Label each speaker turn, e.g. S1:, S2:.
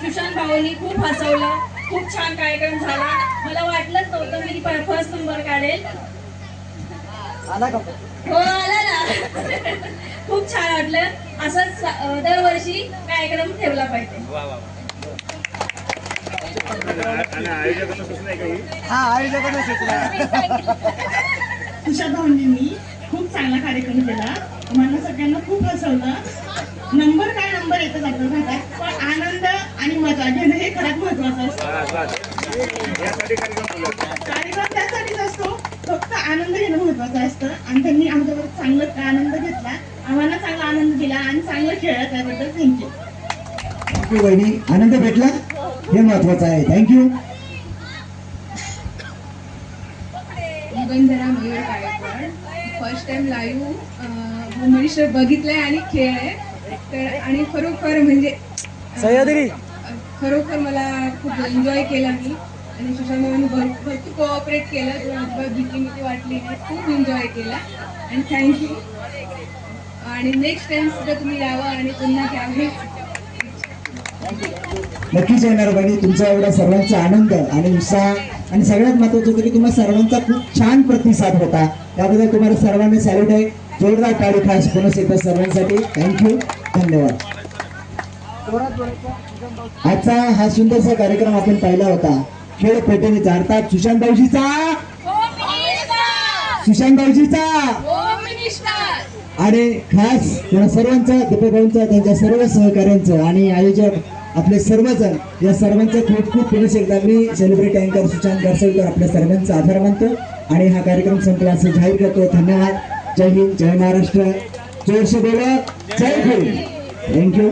S1: सुशांत भाऊनी खूप हसवलं खूप छान कार्यक्रम झाला. मला वाटलंच नव्हतं मी फर्स्ट नंबर काढेल. हो आला ना. खूप छान वाटलं. असंच दरवर्षी कार्यक्रम ठेवला पाहिजे.
S2: हा?
S3: तुषार भाऊंनी खूप चांगला कार्यक्रम केला. मला सगळ्यांना खूप हसवलं. नंबर काय नंबर येतं जातं पण आनंद घेणं हे खरंच महत्वाचं असतं.
S4: कार्यक्रम
S3: त्यासाठीच असतो फक्त आनंद घेणं महत्वाचं असतं. आणि त्यांनी आमच्यावर चांगलं आनंद घेतला आम्हाला चांगला आनंद दिला आणि चांगलं खेळलं त्याबद्दल थँक्यू
S5: वहिनी आनंद भेटला? हे महत्वाचं आहे. Thank you
S6: Mayur Gaikwad first time live भूमनीश बघितलंय आणि खेळलंय तर आणि खरोखर म्हणजे
S2: सह्याद्री.
S6: खरोखर मला खूप एन्जॉय केला मी. आणि सुशांत भरपूर कोऑपरेट केलं. अजिबात भीती भीती वाटली नाही. खूप एन्जॉय केला. आणि थँक्यू आणि नेक्स्ट टाइम सुद्धा तुम्ही यावं आणि पुन्हा घ्यावे.
S5: नक्कीच येणार बहिणी तुमचा एवढा सर्वांचा आनंद आणि उत्साह आणि सगळ्यात महत्वाचं होतं की तुम्हाला सर्वांचा खूप छान प्रतिसाद होता. त्याबद्दल तुम्हाला सर्वांना सॅल्यूट आहे. जोरदार टाळी खास पुन्हा एकदा सर्वांसाठी. थँक्यू धन्यवाद. आजचा हा सुंदरसा कार्यक्रम आपण पाहिला होता. खेळ पेटेने अर्थात सुशांत भाऊजीचा. सुशांत भाऊजीचा. आणि खास या सर्वांचा त्यांच्या सर्व सहकार्यांचं आणि आयोजक आपले सर्वजण या सर्वांचं खूप खूप पुरुष एकदा मी सेलिब्रिटी अँकर सुशांत गरसलकर आपल्या सर्वांचा आभार मानतो. आणि हा कार्यक्रम संपला असं जाहीर करतो. धन्यवाद. जय हिंद जय महाराष्ट्र. जोरशे बोला जय हिंद. थँक्यू